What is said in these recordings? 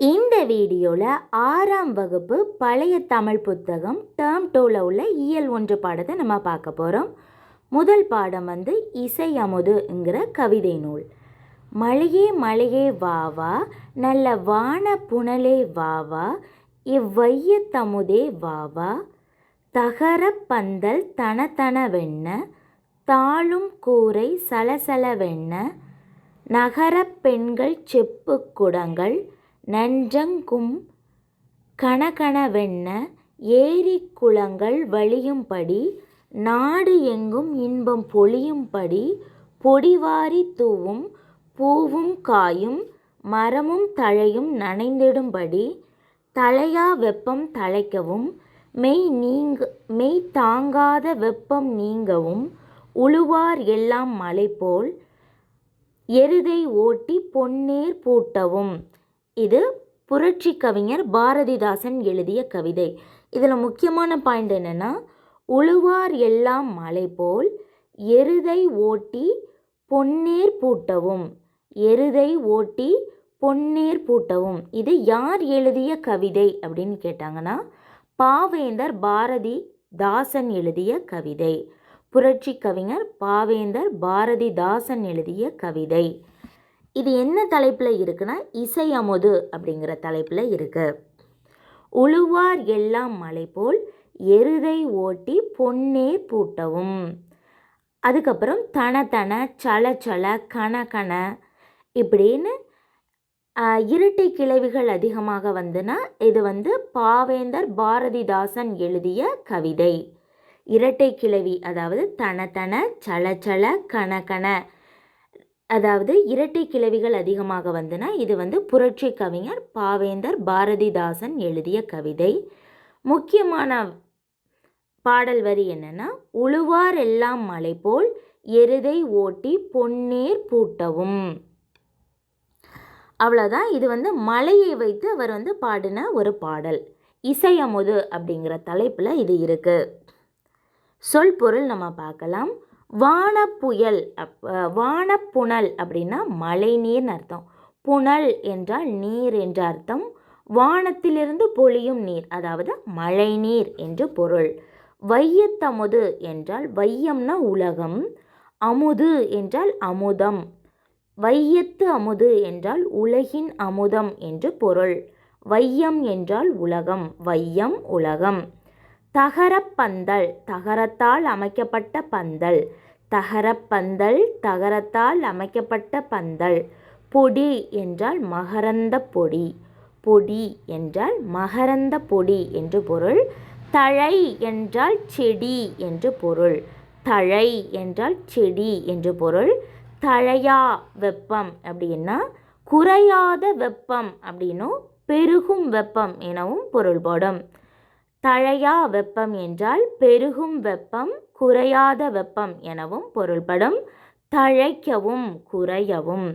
இந்த வீடியோவில் ஆறாம் வகுப்பு பழைய தமிழ் புத்தகம் டேர்ம் டூவில் உள்ள இயல் ஒன்று பாடத்தை நம்ம பார்க்க போகிறோம் முதல் பாடம் வந்து இசை அமுதுங்கிற கவிதை நூல். மழையே மழையே வா வா நல்ல வான புனலே வா வா இவ்வையத்தமுதே வா வா தகர பந்தல் தன தாளும் கூரை சலசலவெண்ண நகரப் பெண்கள் செப்பு குடங்கள் நஞ்சங்கும் கணகணவெண்ண ஏரி குளங்கள் வழியும்படி நாடு எங்கும் இன்பம் பொழியும்படி பொடிவாரி தூவும் பூவும் காயும் மரமும் தழையும் நனைந்திடும்படி தலையா வெப்பம் தழைக்கவும் மெய் நீங்க மெய் தாங்காத வெப்பம் நீங்கவும் உழுவார் எல்லாம் மலை போல் எருதை ஓட்டி பொன்னேர் பூட்டவும். இது புரட்சி கவிஞர் பாரதிதாசன் எழுதிய கவிதை. இதில் முக்கியமான பாயிண்ட் என்னென்னா உழுவார் எல்லாம் மலை போல் எருதை ஓட்டி பொன்னேர் பூட்டவும் எருதை ஓட்டி பொன்னேர் பூட்டவும். இது யார் எழுதிய கவிதை அப்படின்னு கேட்டாங்கன்னா பாவேந்தர் பாரதி தாசன் எழுதிய கவிதை. புரட்சி கவிஞர் பாவேந்தர் பாரதிதாசன் எழுதிய கவிதை. இது என்ன தலைப்பில் இருக்குன்னா இசை அமுது அப்படிங்கிற தலைப்பில் இருக்குது உழுவார் எல்லாம் மலை போல் எருதை ஓட்டி பொன்னேர் பூட்டவும். அதுக்கப்புறம் தன தன சல சல இப்படின்னு இரட்டை கிளவிகள் அதிகமாக வந்துன்னா இது வந்து பாவேந்தர் பாரதிதாசன் எழுதிய கவிதை. இரட்டை கிளவி அதாவது தன தன சல சல அதாவது இரட்டை கிளவிகள் அதிகமாக வந்தன இது வந்து புரட்சி கவிஞர் பாவேந்தர் பாரதிதாசன் எழுதிய கவிதை. முக்கியமான பாடல் வரி என்னென்னா உழுவார் எல்லாம் மலை போல் எருதை ஓட்டி பொன்னேர் பூட்டவும் அவ்வளோதான் இது வந்து மலையை வைத்து அவர் வந்து பாடின ஒரு பாடல். இசையமுது அப்படிங்கிற தலைப்பில் இது இருக்குது சொல் பொருள் நம்ம பார்க்கலாம். வானப்புயல் அப் வானப்புனல் அப்படின்னா மழை நீர்னு அர்த்தம். புனல் என்றால் நீர் என்ற அர்த்தம். வானத்திலிருந்து பொழியும் நீர் அதாவது மழை நீர் என்று பொருள். வையத்தமுது என்றால் வையம்னா உலகம். அமுது என்றால் அமுதம். வையத்து அமுது என்றால் உலகின் அமுதம் என்று பொருள். வையம் என்றால் உலகம். வையம் உலகம். தகரப்பந்தல் தகரத்தால் அமைக்கப்பட்ட பந்தல். தகரப்பந்தல் தகரத்தால் அமைக்கப்பட்ட பந்தல். பொடி என்றால் மகரந்த பொடி. பொடி என்றால் மகரந்த பொடி என்று பொருள். தழை என்றால் செடி என்று பொருள். தழை என்றால் செடி என்று பொருள். தழையா வெப்பம் அப்படின்னா குறையாத வெப்பம் அப்படின்னும் பெருகும் வெப்பம் எனவும் பொருள்படும். தழையா வெப்பம் என்றால் பெருகும் வெப்பம் குறையாத வெப்பம் எனவும் பொருள்படும். தழைக்கவும் குறையவும்.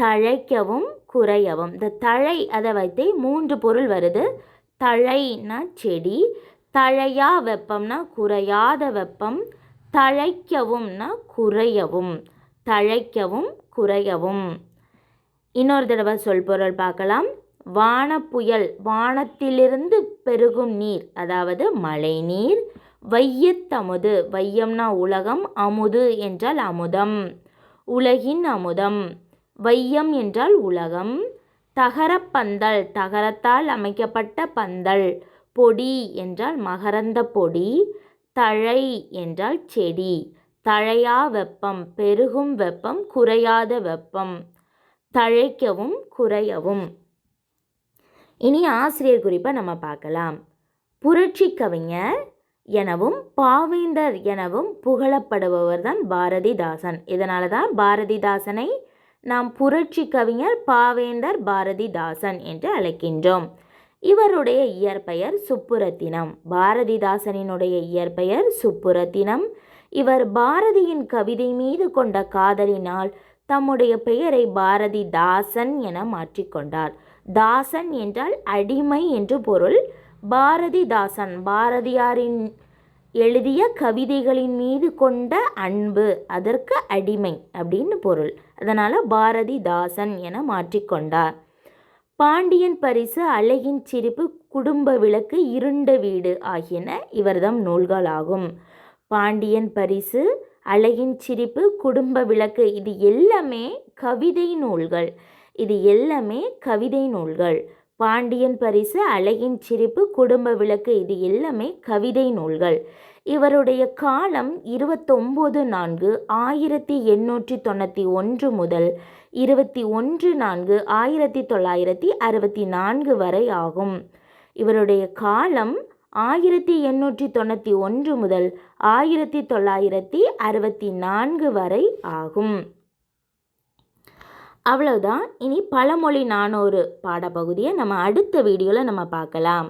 தழைக்கவும் குறையவும். இந்த தழை அதை வைத்தே மூன்று பொருள் வருது. தழைனா செடி தழையா வெப்பம்னா குறையாத வெப்பம் தழைக்கவும்னா குறையவும். தழைக்கவும் குறையவும். இன்னொரு தடவை சொல் பொருள் பார்க்கலாம். வானப்புயல் வானத்திலிருந்து பெருகும் நீர் அதாவது மழை நீர் வையத்தமுது வையம்னா உலகம் அமுது என்றால் அமுதம் உலகின் அமுதம் வையம் என்றால் உலகம் தகரப்பந்தல் தகரத்தால் அமைக்கப்பட்ட பந்தல் பொடி என்றால் மகரந்த பொடி தழை என்றால் செடி தழையா வெப்பம் பெருகும் வெப்பம் குறையாத வெப்பம் தழைக்கவும் குறையவும். இனி ஆசிரியர் குறிப்பை நம்ம பார்க்கலாம். புரட்சி கவிஞர் எனவும் பாவேந்தர் எனவும் புகழப்படுபவர் தான் பாரதிதாசன். இதனால தான் பாரதிதாசனை நாம் புரட்சி கவிஞர் பாவேந்தர் பாரதிதாசன் என்று அழைக்கின்றோம். இவருடைய இயற்பெயர் சுப்புரத்தினம். பாரதிதாசனினுடைய இயற்பெயர் சுப்புரத்தினம். இவர் பாரதியின் கவிதை மீது கொண்ட காதலினால் தம்முடைய பெயரை பாரதிதாசன் என மாற்றிக்கொண்டார். தாசன் என்றால் அடிமை என்று பொருள். பாரதிதாசன் பாரதியாரின் எழுதிய கவிதைகளின் மீது கொண்ட அன்பு அதற்கு அடிமை அப்படின்னு பொருள். அதனால் பாரதிதாசன் என மாற்றிக்கொண்டார் பாண்டியன் பரிசு அழகின் சிரிப்பு குடும்ப விளக்கு இருண்ட வீடு ஆகியன இவர்தம் நூல்கள் ஆகும். பாண்டியன் பரிசு அழகின் சிரிப்பு குடும்ப விளக்கு இது எல்லாமே கவிதை நூல்கள். இது எல்லாமே கவிதை நூல்கள். பாண்டியன் பரிசு அழகின் சிரிப்பு குடும்ப விளக்கு இது எல்லாமே கவிதை நூல்கள். இவருடைய காலம் இருபத்தொம்போது நான்கு ஆயிரத்தி எண்ணூற்றி தொண்ணூற்றி ஒன்று முதல் இருபத்தி ஒன்று நான்கு ஆயிரத்தி தொள்ளாயிரத்தி அறுபத்தி நான்கு வரை ஆகும். இவருடைய காலம் ஆயிரத்தி எண்ணூற்றி தொண்ணூற்றி ஒன்று முதல் ஆயிரத்தி தொள்ளாயிரத்தி அறுபத்தி நான்கு வரை ஆகும். அவ்வளோதான் இனி பழமொழி நானூறு பாடப்பகுதியை நம்ம அடுத்த வீடியோவில் நம்ம பார்க்கலாம்.